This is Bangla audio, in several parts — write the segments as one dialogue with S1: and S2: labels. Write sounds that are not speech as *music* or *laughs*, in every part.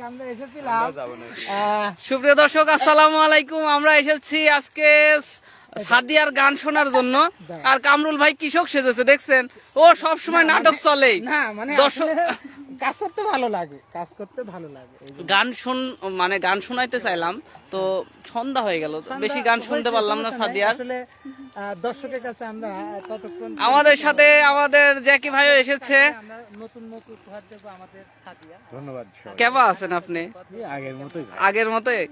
S1: আজকে আমরা এসেছিলাম
S2: সুপ্রিয় দর্শক আসসালামু আলাইকুম। আমরা এসেছি আজকে সাদিয়ার গান শোনার জন্য। আর কামরুল ভাই কৃষক সেজেছে দেখছেন? ও সব সময় নাটক চলে।
S1: না মানে
S2: দর্শক
S1: কাজ করতে ভালো লাগে কাজ করতে ভালো লাগে।
S2: গান শুন মানে গান শোনাইতে চাইলাম তো সন্ধ্যা হয়ে গেল বেশি গান শুনতে পারলাম না। সাদিয়ার।
S1: আসলে দর্শকের কাছে আমরা ততক্ষণ
S2: আমাদের সাথে আমাদের জ্যাকি ভাইও এসেছে।
S1: আমরা নতুন মুখ উপহার দেবো আমাদের সাদিয়া।
S3: ধন্যবাদ
S2: কেমন আছেন আপনি?
S3: আগের মতোই
S2: আগের মতোই।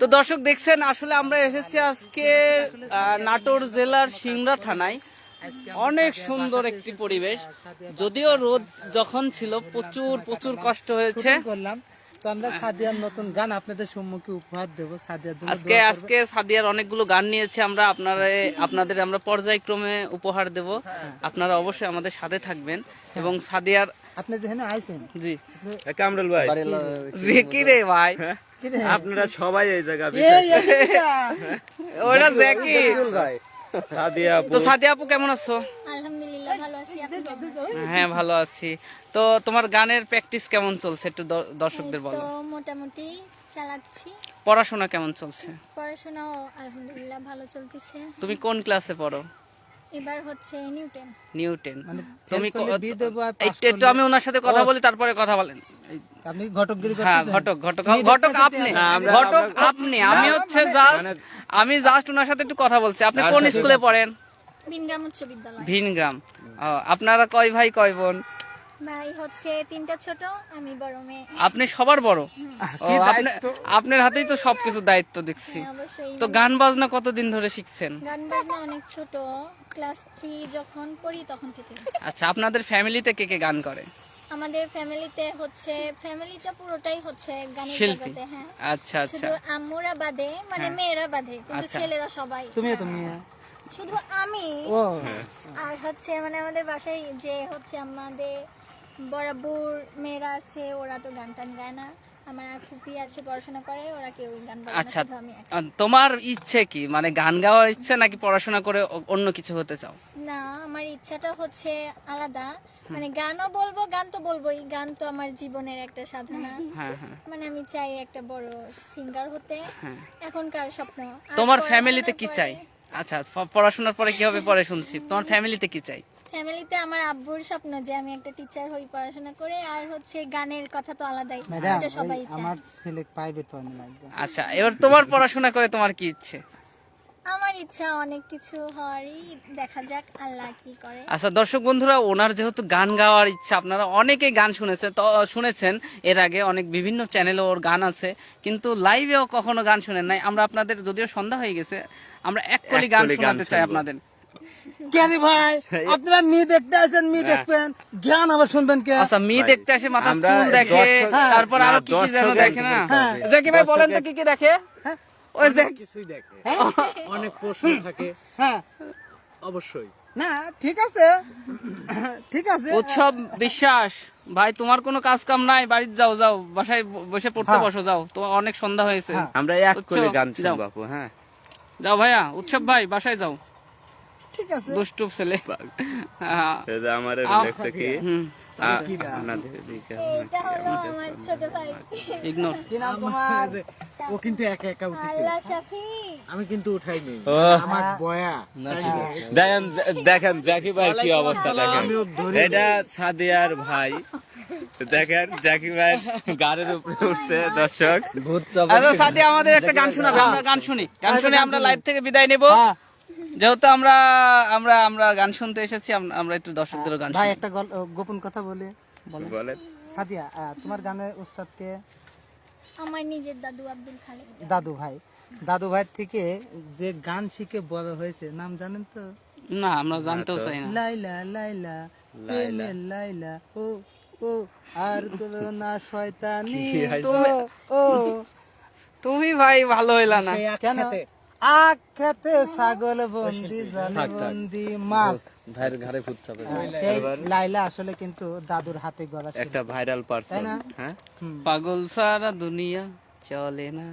S2: তো দর্শক দেখছেন আসলে আমরা এসেছি আজকে নাটোর জেলার সিংড়া থানায়। অনেক সুন্দর একটি পরিবেশ। যদিও রোদ যখন ছিল প্রচুর প্রচুর কষ্ট হয়েছে।
S1: করলাম। তো আমরা সাদিয়ার নতুন গান আপনাদের সম্মুখে উপহার দেবো। সাদিয়ার
S2: আজকে আজকে সাদিয়ার অনেকগুলো গান নিয়েছে আমরা আপনারা আপনাদের আমরা পর্যায়ক্রমে উপহার দেব। আপনারা অবশ্যই আমাদের সাথে থাকবেন এবং সাদিয়ার
S1: আপনি যেখানে আইছেন?
S2: জি।
S3: কামরুল ভাই।
S2: রে কি রে ভাই?
S3: আপনারা সবাই এই জায়গা
S2: জ্যাকি।
S3: ভাই।
S2: তো সাদিয়া আপু কেমন আছো?
S4: আলহামদুলিল্লাহ ভালো আছি। আপনি কেমন
S2: হ্যাঁ ভালো আছি। তো তোমার গানের প্র্যাকটিস কেমন চলছে একটু দ- দর্শকদের বলো
S4: তো মোটামুটি চালাচ্ছি।
S2: পড়াশোনা কেমন চলছে?
S4: পড়াশোনা আলহামদুলিল্লাহ ভালো চলতেছে।
S2: তুমি কোন ক্লাসে পড়ো?
S4: এবার হচ্ছে নিউটন।
S2: নিউটন
S1: মানে
S2: তুমি
S1: আর pass
S2: একটু একটু আমি ওনার সাথে কথা বলি তারপরে কথা বলেন।
S1: আপনি ঘটকগিরি
S2: হ্যাঁ ঘটক ঘটক ঘটক আপনি ঘটক আপনি আমি হচ্ছে জাস্ট আমি জাস্ট ওনার সাথে একটু কথা বলছি। আপনি কোন স্কুলে পড়েন?
S4: ভিনগ্রাম উচ্চ বিদ্যালয়।
S2: ভিনগ্রাম। আপনারা কয় ভাই কয় বোন?
S4: ভাই হচ্ছে তিনটা ছোট আমি বড় মেয়ে।
S2: আপনি সবার বড়? ও, আপনি- আপনার হাতেই তো সবকিছু দায়িত্ব দেখছি।
S4: হ্যাঁ, অবশ্যই।
S2: তো গান বাজনা কতদিন ধরে শিখছেন?
S4: গান বাজনা অনেক ছোট। ক্লাস থ্রি যখন পড়ি তখন থেকে।
S2: আচ্ছা আপনাদের ফ্যামিলিতে কে কে গান করে?
S4: আমাদের ফ্যামিলিতে হচ্ছে ফ্যামিলিটা পুরোটাই হচ্ছে গানের
S2: শিল্পী।
S4: জগতে হ্যাঁ।
S2: আচ্ছা আচ্ছা।
S4: শুধু আম্মুরা বাদে মানে মেয়েরা বাদে কিন্তু
S2: আচ্ছা।
S4: ছেলেরা সবাই।
S1: তুমিও তো মেয়ে।
S4: শুধু আমি
S1: ও।
S4: আর হচ্ছে মানে আমাদের বাসায় যে হচ্ছে আমাদের বরাবর মেয়েরা আছে ওরা তো গান টান গায় না। আমার আর ফুপি আছে পড়াশোনা করে ওরা কেউ গান গায় না
S2: আচ্ছা
S4: শুধু আমি একা।
S2: তোমার ইচ্ছে কি? মানে গান গাওয়ার ইচ্ছে নাকি পড়াশোনা করে অ- অন্য কিছু হতে চাও?
S4: না আমার ইচ্ছাটা হচ্ছে আলাদা। মানে গানও বলব গান তো বলবোই। গান তো আমার জীবনের একটা সাধনা।
S2: হ্যাঁ হ্যাঁ।
S4: মানে আমি চাই একটা বড় সিঙ্গার হতে।
S2: হ্যাঁ।
S4: এখনকার স্বপ্ন। আর
S2: তোমার
S4: পড়াশোনার
S2: ফ্যামিলিতে কি
S4: পরে-
S2: চাই? আচ্ছা পড়াশোনার পরে কি হবে পরে শুনছি? তোমার ফ্যামিলিতে কি চাই?
S4: ফ্যামিলিতে আমার আব্বুর স্বপ্ন যে আমি একটা টিচার হই পড়াশোনা করে আর হচ্ছে গানের কথা তো আলাদাই এটা সবাই চায়।
S1: আমার ছেলে প্রাইভেট পড়ানো লাগবে
S2: আচ্ছা এবার তোমার পড়াশোনা করে তোমার কি ইচ্ছে?
S4: আমার ইচ্ছা অনেক কিছু হওয়ারই দেখা যাক আল্লাহ কি করে।
S2: আচ্ছা দর্শক বন্ধুরা ওনার যেহেতু গান গাওয়ার ইচ্ছা আপনারা অনেকেই গান শুনেছে তো শুনেছেন এর আগে অনেক বিভিন্ন চ্যানেলে ওর গান আছে কিন্তু লাইভেও কখনো গান শুনেন নাই। আমরা আপনাদের যদিও সন্ধ্যা হয়ে গেছে আমরা এক কলি গান শোনাতে চাই আপনাদের।
S1: কেন ভাই *laughs* আপনারা মেয়ে দেখতে আসেন মেয়ে দেখবেন। জ্ঞান আবার শুনবেন কে?
S2: আচ্ছা মেয়ে দেখতে আসে মাথা চুল দেখে তারপর আরও কি কি যেন দেখে না?
S1: হ্যাঁ।
S2: জ্যাকি ভাই বলেন তো কি কি দেখে? ওই যে
S3: কিছুই দেখে।
S1: হ্যাঁ?
S3: অনেক প্রশ্ন থাকে।
S1: হ্যাঁ।
S3: অবশ্যই।
S1: না ঠিক আছে। ঠিক আছে।
S2: উৎসব বিশ্বাস। ভাই তোমার কোনো কাজ কাম নাই বাড়িতে যাও যাও বাসায় বসে পড়তে
S1: হ্যাঁ।
S2: বসো যাও। তোমার অনেক সন্ধ্যা হয়েছে।
S1: হ্যাঁ।
S3: আমরা এক করে গান। শুনব হ্যাঁ।
S2: যাও ভাইয়া উৎসব ভাই বাসায় যাও।
S1: ঠিক আছে।
S2: দুষ্টু ছেলে। হ্যাঁ,
S3: আমার
S2: আও।
S3: কি?
S2: হুম।
S3: আ- আপনাদের দিকে
S4: এটা আমার ছোট ভাই।
S2: ইগনোর
S1: কি নাম তোমার?
S5: ও কিন্তু একা একা উঠেছে। আমি কিন্তু উঠাইনি। আমার বয়া।
S3: দেখেন দেখেন জাকি ভাই কি অবস্থা দেখেন। এটা সাদিয়ার ভাই। দেখেন জাকি ভাই গাড়ির উপরে উঠছে দর্শক।
S2: আচ্ছা আমাদের একটা গান শোনাবে আমরা গান শুনি। গান শুনে আমরা লাইভ থেকে বিদায় নেব।
S1: হ্যাঁ।
S2: যেহেতু আমরা আমরা আমরা গান শুনতে এসেছি আমরা একটু দর্শকদের গান
S1: ভাই একটা গোপন কথা বলি বলো
S3: বলেন।
S1: সাদিয়া তোমার গানের উস্তাদকে
S4: আমার নিজের দাদু আব্দুল খালেক
S1: দাদু ভাই। দাদু ভাই থেকে যে গান শিখে বড় হয়েছে নাম জানেন তো?
S2: না আমরা জানতেও চাই না।
S1: লাইলা লাইলা প্রেমের লাইলা। ও ও আর করো না শয়তানি।
S2: তুমি
S1: ও
S2: তুমি ভাই ভালো হইলা না।
S1: কেন আখ খেতে ছাগল বন্দি জলে বন্দি মাছ।
S3: ভাইয়ের ঘরে ফুটছাবে
S1: হ্যাঁ, সেই লাইলা আসলে কিন্তু দাদুর হাতে গড়া
S3: একটা ভাইরাল পার্সন হ্যাঁ?
S2: পাগল সারা দুনিয়া চলে না।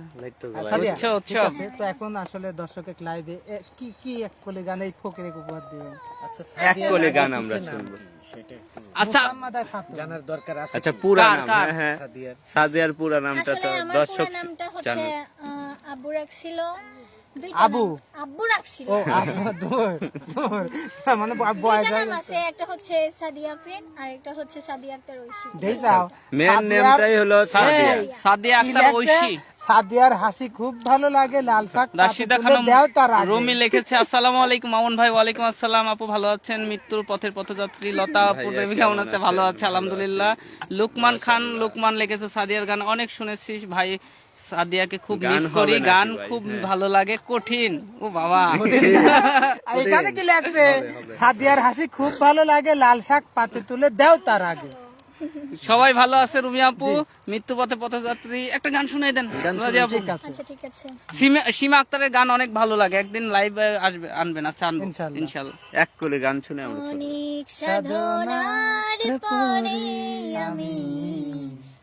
S1: তো এখন আসলে দর্শকের লাইভে কি কি এক কোলে গান এই ফকিরের উপহার দিবেন?
S3: এক কোলে গান আমরা শুনব।
S2: আচ্ছা
S5: জানার দরকার আছে
S3: আচ্ছা পুরা নাম হ্যাঁ, হ্যাঁ।
S5: সাদিয়ার।
S3: সাদিয়ার পুরা নামটা তো দর্শক
S4: পুরো নামটা হচ্ছে
S3: জানে
S4: রাখছিল
S1: আবু?
S4: আব্বু রাখছিল।
S1: ও আব্বা, দূর, দূর। মানে হয়ে
S4: নাম আছে একটা হচ্ছে সাদিয়া আর একটা হচ্ছে সাদিয়া আক্তার ঐশী।
S1: দেই যাও।
S3: মেন নেমটাই হলো সাদিয়া।
S2: সাদিয়া আক্তার ঐশী।
S1: সাদিয়ার হাসি খুব ভালো লাগে লাল শাক
S2: রাশিদা খানম। রুমি লিখেছে আসসালামু আলাইকুম মামুন ভাই ওয়ালাইকুম আসসালাম। আপু ভালো আছেন? মৃত্যুর পথের পথযাত্রী লতা আপু বেবি কেমন আছে? ভালো আছে আলহামদুলিল্লাহ। লুকমান খান লুকমান লিখেছে সাদিয়ার গান অনেক শুনেছিস ভাই। সাদিয়াকে খুব
S3: গান
S2: মিস করি। গান খুব
S3: হ্যাঁ।
S2: ভালো লাগে কঠিন। ও বাবা। *laughs*
S1: এখানে কি লাগছে? সাদিয়ার হাসি খুব ভালো লাগে লাল শাক পাতে তুলে দেও তার আগে।
S2: সবাই ভালো আছে রুমি আপু? মৃত্যু পথে পথযাত্রী। একটা গান শুনাই দেন
S4: আচ্ছা ঠিক আছে।
S2: সীমা সীমা আক্তারের গান অনেক ভালো লাগে। একদিন লাইভ আসবে আনবেন আচ্ছা।
S1: ইনশাল্লাহ।
S3: এক করে গান শুনে
S4: অনেক সাধনার পরে আমি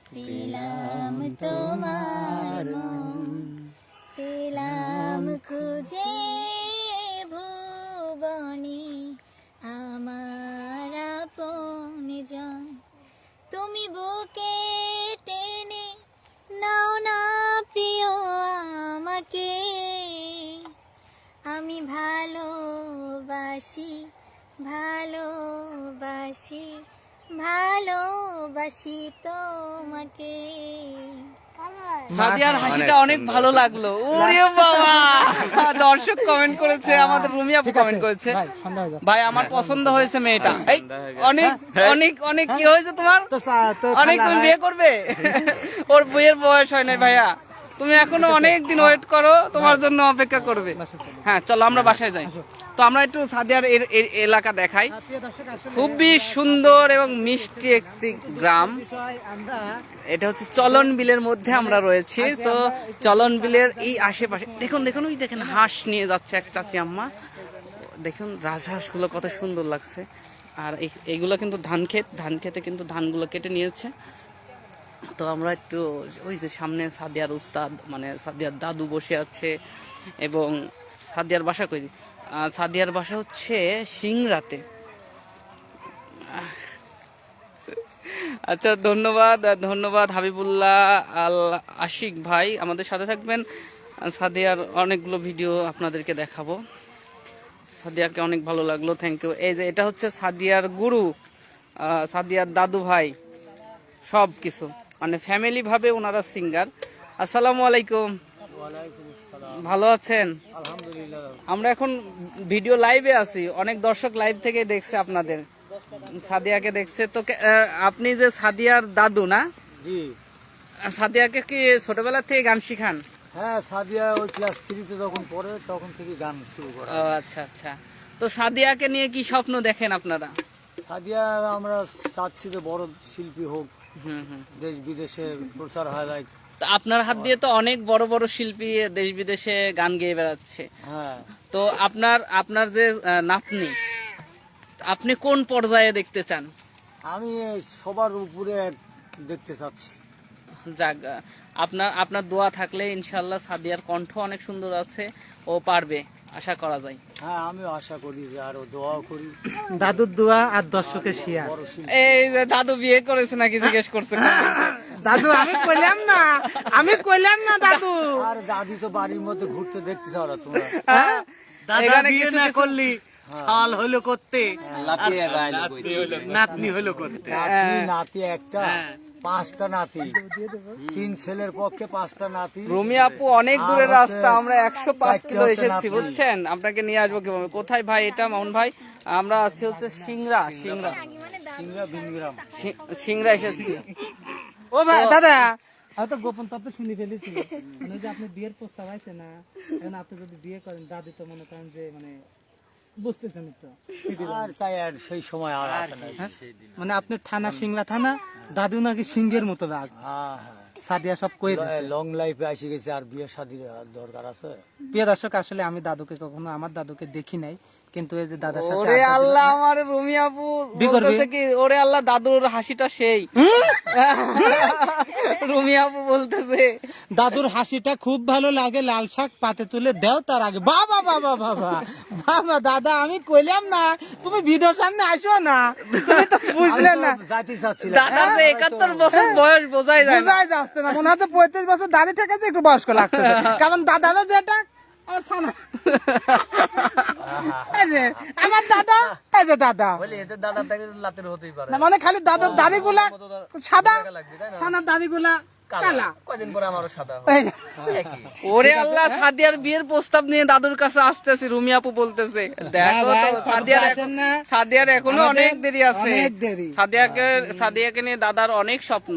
S4: পেলাম তোমার মন পেলাম খুঁজে ভুবনে আমার আপন জন। তুমি বুকে টেনে নাও না প্রিয় আমাকে। আমি ভালোবাসি ভালোবাসি ভালোবাসি তোমাকে।
S2: সাদিয়ার হাসিটা অনেক ভালো লাগল। ওরে বাবা! দর্শক কমেন্ট করেছে আমাদের রুমিয়া কমেন্ট করেছে।
S1: ভাই সন্ধ্যা হয়ে
S2: আমার পছন্দ হয়েছে মেয়েটা। এই অনেক অনেক অনেক কি হয়েছে তোমার? অনেক তুমি বিয়ে করবে? ওর বইয়ের বয়স হয় নাই ভাইয়া। তুমি এখনও অনেক দিন ওয়েট করো তোমার জন্য অপেক্ষা করবে। হ্যাঁ চলো আমরা বাসায় যাই। তো আমরা একটু সাদিয়ার এর- এলাকা দেখাই। খুবই সুন্দর এবং মিষ্টি একটি গ্রাম। এটা হচ্ছে চলন বিলের মধ্যে আমরা রয়েছি। তো চলন বিলের এই আশেপাশে দেখুন দেখুন ওই দেখেন হাঁস নিয়ে যাচ্ছে এক চাচি আম্মা। দেখুন রাজহাঁসগুলো কত সুন্দর লাগছে। আর এইগুলো কিন্তু ধান ক্ষেত ধান খেতে কিন্তু ধানগুলো কেটে নিয়েছে। তো আমরা একটু ওই যে সামনে সাদিয়ার উস্তাদ মানে সাদিয়ার দাদু বসে আছে এবং সাদিয়ার বাসা কই? সাদিয়ার বাসা হচ্ছে সিংরাতে আচ্ছা ধন্যবাদ ধন্যবাদ হাবিবুল্লাহ আল আশিক ভাই আমাদের সাথে থাকবেন। সাদিয়ার অনেকগুলো ভিডিও আপনাদেরকে দেখাবো। সাদিয়াকে অনেক ভালো লাগল থ্যাংক ইউ এই যে এটা হচ্ছে সাদিয়ার গুরু সাদিয়ার দাদু ভাই সব কিছু মানে ফ্যামিলি ভাবে ওনারা সিঙ্গার আসসালামু আলাইকুম। ভালো আছেন? আমরা এখন ভিডিও লাইভে আছি। অনেক দর্শক লাইভ থেকে দেখছে আপনাদের। সাদিয়াকে দেখছে। তো আপনি যে সাদিয়ার দাদু না?
S6: জি।
S2: সাদিয়াকে কি ছোটবেলা থেকে গান শিখান?
S6: হ্যাঁ সাদিয়া ওই ক্লাস থ্রিতে যখন পড়ে তখন থেকে গান শুরু করা।
S2: ও আচ্ছা আচ্ছা। তো সাদিয়াকে নিয়ে কি স্বপ্ন দেখেন আপনারা?
S6: সাদিয়া আমরা চাচ্ছি যে বড় শিল্পী হোক দেশ বিদেশে প্রচার হয় লাইক
S2: আপনার হাত দিয়ে তো অনেক বড় বড় শিল্পী দেশ বিদেশে গান গেয়ে বেড়াচ্ছে।
S6: হ্যাঁ।
S2: তো আপনার আপনার যে নাতনি আপনি কোন পর্যায়ে দেখতে চান?
S6: আমি সবার উপরে দেখতে চাচ্ছি।
S2: যাক আপনার আপনার দোয়া থাকলে ইনশাল্লাহ সাদিয়ার কণ্ঠ অনেক সুন্দর আছে ও পারবে। আশা করা যায়।
S6: হ্যাঁ আমিও আশা করি যে আরও দোয়াও করি।
S1: দাদুর দোয়া আর দর্শকের শিয়ার
S2: এই যে দাদু বিয়ে করেছে নাকি জিজ্ঞেস করছে
S1: দাদু আমি কইলাম না। আমি কইলাম না দাদু।
S6: আর দাদি তো বাড়ির মধ্যে ঘুরতে দেখতে চাও না তোমরা
S5: দাদা বিয়ে না করলি সাল হইল করতে। নাতনি হলো করতে।
S6: নাতি নাতি একটা।
S2: হ্যাঁ।
S6: পাঁচটা নাতি। তিন ছেলের পক্ষে পাঁচটা নাতি।
S2: রুমি আপু অনেক দূরের রাস্তা আমরা একশো পাঁচ কিলো এসেছি বুঝছেন? আপনাকে নিয়ে আসব কীভাবে? কোথায় ভাই এটা মামুন ভাই? আমরা আছি হচ্ছে সিংড়া সিংরা
S6: সিংরা বিনগ্রাম।
S2: সি- সিংড়া এসেছি।
S1: ও ভাই দাদা! হয়তো গোপন তত্ত্ব শুনে ফেলেছি। মানে যে আপনি বিয়ের প্রস্তাব আছে না এখন আপনি যদি বিয়ে করেন দাদি তো মনে করেন যে মানে বুঝতেছেন তো
S6: আর তাই আর সেই সময় আর আসে না
S1: মানে আপনার থানা সিংলা থানা দাদু নাকি সিংহের মতো রাগ।
S6: হ্যাঁ হ্যাঁ।
S1: সাদিয়া সব কই
S6: লং লাইফে আসে গেছে আর বিয়ে শাদির দরকার আছে?
S1: প্রিয় দর্শক আসলে আমি দাদুকে কখনো আমার দাদুকে দেখি নাই। কিন্তু এই যে দাদার সাথে
S2: ওরে আল্লাহ আমার রুমি আপু বলতেছে কি ওরে আল্লাহ দাদুর হাসিটা সেই। রুমি আপু বলতেছে।
S1: দাদুর হাসিটা খুব ভালো লাগে লাল শাক পাতে তুলে দেও তার আগে। বাবা বাবা বাবা বাবা দাদা আমি কইলাম না তুমি ভিডিওর সামনে আসো না। তুমি তো বুঝলে না।
S6: যাইতে চাচ্ছিলাম।
S2: একাত্তর বছর বয়স বোঝাই যায়
S1: বোঝাই যাচ্ছে। না। মনে হচ্ছে পঁয়ত্রিশ বছর দাদি ঠেকাচ্ছে একটু বয়স্ক লাগছে। কারণ দাদারও যেটা আমার যে, দাদা এই যে দাদা।
S5: এদের দাদাটাকে লাতের হতেই পারে।
S1: না মানে খালি দাদার দাড়ি গুলা সাদা ছানার দাড়ি গুলা কালা।
S5: কয়দিন পরে আমারও সাদা
S1: এই যে।
S2: ওরে আল্লাহ সাদিয়ার বিয়ের প্রস্তাব নিয়ে দাদুর কাছে আসতেছি রুমি আপু বলতেছে দেখো সাদিয়ার এখন-
S1: না।
S2: সাদিয়ার
S1: এখনও
S2: অনেক দেরি আছে।
S1: অনেক দেরি।
S2: সাদিয়াকে সাদিয়াকে নিয়ে দাদার অনেক স্বপ্ন।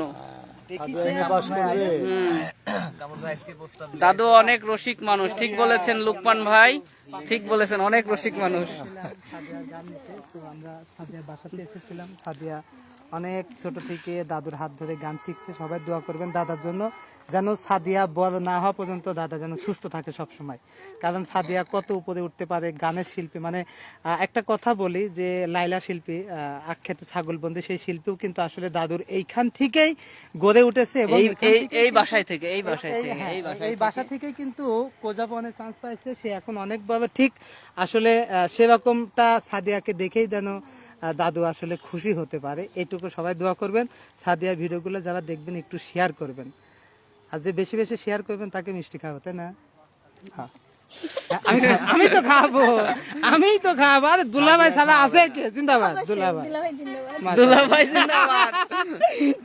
S2: দাদু অনেক রসিক মানুষ ঠিক বলেছেন লুকমান ভাই। ঠিক বলেছেন অনেক রসিক মানুষ।
S1: সাদিয়া গান নিতে, তো আমরা সাদিয়ার বাসাতে এসেছিলাম। সাদিয়া অনেক ছোট থেকে দাদুর হাত ধরে গান শিখতে সবাই দোয়া করবেন দাদার জন্য। যেন সাদিয়া বড় না হওয়া পর্যন্ত দাদা যেন সুস্থ থাকে সব সময় কারণ সাদিয়া কত উপরে উঠতে পারে গানের শিল্পী। মানে একটা কথা বলি যে লাইলা শিল্পী আখ্যাত ছাগলবন্দি সেই শিল্পীও কিন্তু আসলে দাদুর এইখান থেকেই গড়ে উঠেছে এবং
S2: এই বাসায় থেকে এই বাসায় থেকে
S1: হ্যাঁ,
S2: এই
S1: বাসা থেকেই কিন্তু কোজাপনে চান্স পাইছে। সে এখন অনেকভাবে ঠিক আসলে সেরকমটা সাদিয়াকে দেখেই যেন দাদু আসলে খুশি হতে পারে। এটুকু সবাই দোয়া করবেন। সাদিয়ার ভিডিওগুলো যারা দেখবেন একটু শেয়ার করবেন। আর যে বেশি বেশি শেয়ার করবেন তাকে মিষ্টি খাওয়াতে তাই না? হ্যাঁ। আমি আমি তো খাব। আমি তো খাব। আরে দুলাভাই ছাড়া আছে কে? জিন্দাবাদ দুলাভাই।
S4: দুলাভাই জিন্দাবাদ।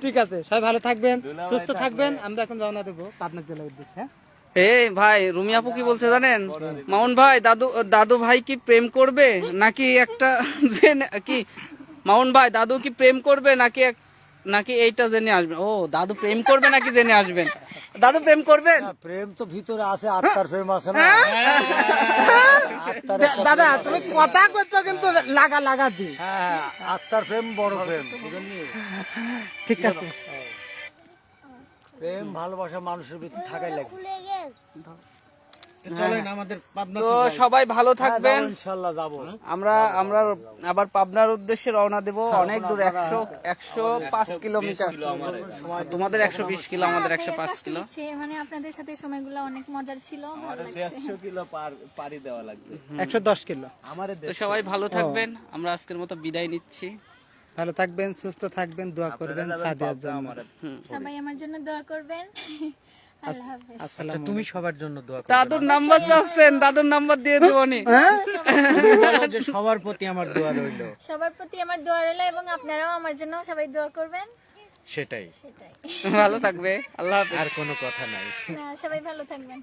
S1: ঠিক আছে সবাই ভালো থাকবেন সুস্থ থাকবেন। আমরা এখন রওনা দেবো পাবনা জেলার উদ্দেশ্যে হ্যাঁ?
S2: এই ভাই রুমি আপু কি বলছে জানেন? মামুন ভাই দাদু দাদু ভাই কি প্রেম করবে নাকি একটা কি? মামুন ভাই দাদু কি প্রেম করবে নাকি এক- নাকি এইটা জেনে আসবেন? ও দাদু প্রেম করবে নাকি জেনে আসবেন? দাদু প্রেম করবেন?
S6: প্রেম তো ভিতরে আছে আত্মার প্রেম আছে না।
S1: দাদা তুমি কথা করছ কিন্তু লাগা লাগা দি।
S6: হ্যাঁ আত্মার প্রেম বড় প্রেম
S1: ঠিক আছে।
S6: প্রেম ভালোবাসা মানুষের ভিতরে থাকাই
S5: পাবনা
S2: তো সবাই ভালো থাকবেন।
S6: ইনশাল্লাহ যাব।
S2: আমরা আমরা আবার পাবনার উদ্দেশ্যে রওনা দেব। অনেক দূর একশো একশো পাঁচ কিলোমিটার। তোমাদের একশো বিশ কিলো আমাদের একশো পাঁচ কিলো।
S4: মানে আপনাদের সাথে সময়গুলো অনেক মজার ছিল ভালো লাগছে।
S3: দেড়শো কিলো পার পাড়ি দেওয়া লাগবে।
S1: একশো দশ কিলো।
S2: আমাদের তো সবাই ভালো থাকবেন আমরা আজকের মতো বিদায় নিচ্ছি।
S1: ভালো থাকবেন সুস্থ থাকবেন দোয়া করবেন সাদিয়ার জন্য
S4: সবাই আমার জন্য দোয়া করবেন।
S5: তুমি সবার জন্য দোয়া
S2: দাদুর নাম্বার চাচ্ছেন দাদুর নাম্বার দিয়ে দেবনি
S5: সবার প্রতি আমার দোয়া রইল।
S4: সবার প্রতি আমার দোয়া রইল এবং আপনারাও আমার জন্য সবাই দোয়া করবেন।
S5: সেটাই।
S4: সেটাই।
S2: ভালো থাকবে। আল্লাহ
S5: আর কোনো কথা নাই।
S4: সবাই ভালো থাকবেন।